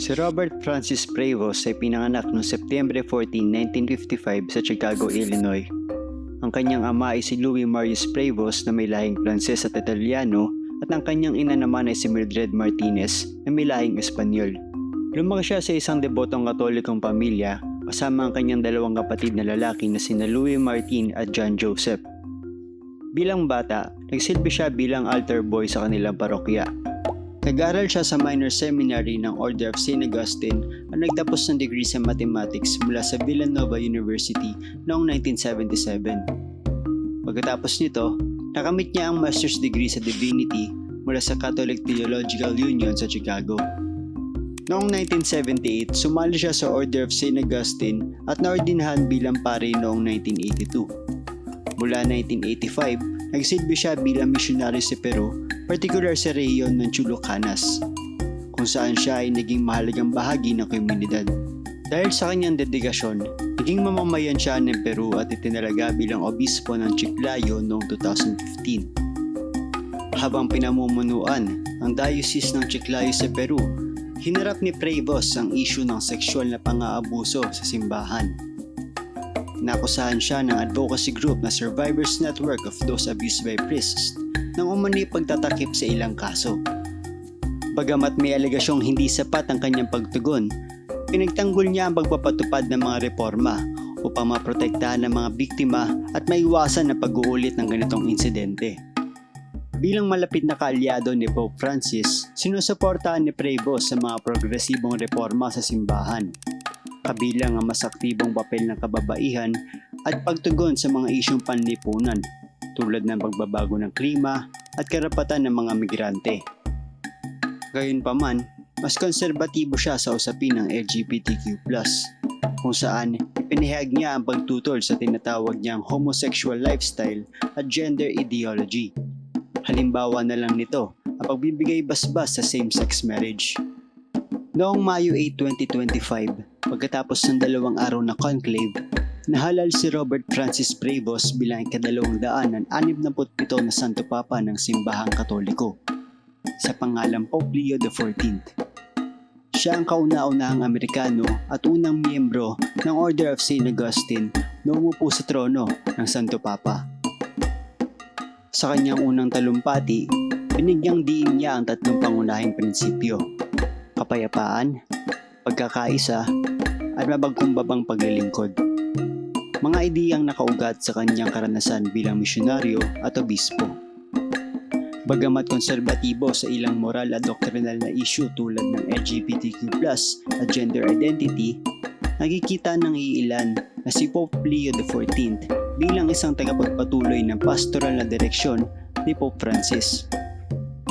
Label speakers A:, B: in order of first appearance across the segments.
A: Si Robert Francis Prevost ay pinanganak noong Setyembre 14, 1955 sa Chicago, Illinois. Ang kanyang ama ay si Louis Marius Prevost na may lahing Pranses at Italiano at ang kanyang ina naman ay si Mildred Martinez na may lahing Espanyol. Lumaki siya sa isang debotong katolikong pamilya kasama ang kanyang dalawang kapatid na lalaki na sina Louis Martin at John Joseph. Bilang bata, nagsilbi siya bilang altar boy sa kanilang parokya. Nag-aral siya sa minor seminary ng Order of St. Augustine at nagtapos ng degree sa mathematics mula sa Villanova University noong 1977. Pagkatapos nito, nakamit niya ang master's degree sa divinity mula sa Catholic Theological Union sa Chicago. Noong 1978, sumali siya sa Order of St. Augustine at naordinahan bilang pare noong 1982. Mula 1985, nagsilbi siya bilang misyonaryo sa Peru, particular sa rehiyon ng Chulucanas, kung saan siya ay naging mahalagang bahagi ng komunidad. Dahil sa kanyang dedikasyon, naging mamamayan siya ng Peru at itinalaga bilang obispo ng Chiclayo noong 2015. Habang pinamumunuan ang diocese ng Chiclayo sa Peru, hinarap ni Prevost ang issue ng sexual na pang-aabuso sa simbahan. Nakusahan siya ng advocacy group na Survivors Network of Those Abused by Priests nang umano'y pagtatakip sa ilang kaso. Bagamat may alegasyong hindi sapat ang kanyang pagtugon, pinagtanggol niya ang pagpapatupad ng mga reforma upang maprotektahan ang mga biktima at maiwasan ang pag-uulit ng ganitong insidente. Bilang malapit na kaalyado ni Pope Francis, sinusuportahan ni Prevost sa mga progresibong reforma sa simbahan, kabilang ang mas aktibong papel ng kababaihan at pagtugon sa mga isyong panlipunan tulad ng pagbabago ng klima at karapatan ng mga migrante. Gayunpaman, mas konserbatibo siya sa usapin ng LGBTQ+, kung saan ipinahayag niya ang pagtutol sa tinatawag niyang homosexual lifestyle at gender ideology. Halimbawa na lang nito ang pagbibigay basbas sa same-sex marriage. Noong Mayo 8, 2025, pagkatapos ng dalawang araw na conclave, nahalal si Robert Francis Prevost bilang ikadalawang daan ng 67 na Santo Papa ng Simbahang Katoliko sa pangalang Pope Leo XIV. Siya ang kauna-unahang Amerikano at unang miyembro ng Order of St. Augustine na umupo sa trono ng Santo Papa. Sa kanyang unang talumpati, binigyang diin niya ang tatlong pangunahing prinsipyo, kapayapaan, pagkakaisa, at mabagkumbabang paglilingkod. Mga ideyang nakaugat sa kanyang karanasan bilang misyonaryo at obispo. Bagamat konserbatibo sa ilang moral at doktrinal na issue tulad ng LGBTQ+, at gender identity, nakikita ng iilan na si Pope Leo XIV bilang isang tagapagpatuloy ng pastoral na direksyon ni Pope Francis.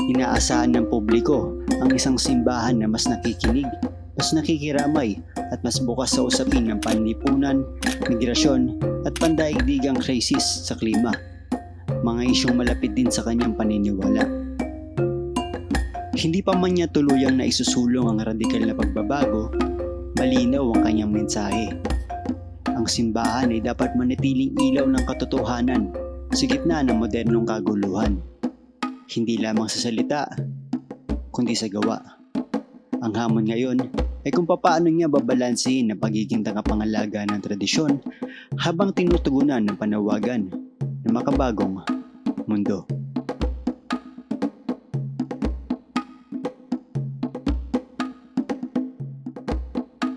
A: Inaasahan ng publiko ang isang simbahan na mas nakikinig, mas nakikiramay at mas bukas sa usapin ng panlipunan, migrasyon at pandaigdigang krisis sa klima mga isyong malapit din sa kanyang paniniwala. Hindi pa man niya tuluyang na isusulong ang radikal na pagbabago, malinaw ang kanyang mensahe. Ang simbahan ay dapat manatiling ilaw ng katotohanan sa gitna ng modernong kaguluhan. Hindi lamang sa salita, kundi sa gawa. Ang hamon ngayon ay kung paano niya babalansin ang pagiging tagapangalaga ng tradisyon habang tinutugunan ng panawagan ng makabagong mundo.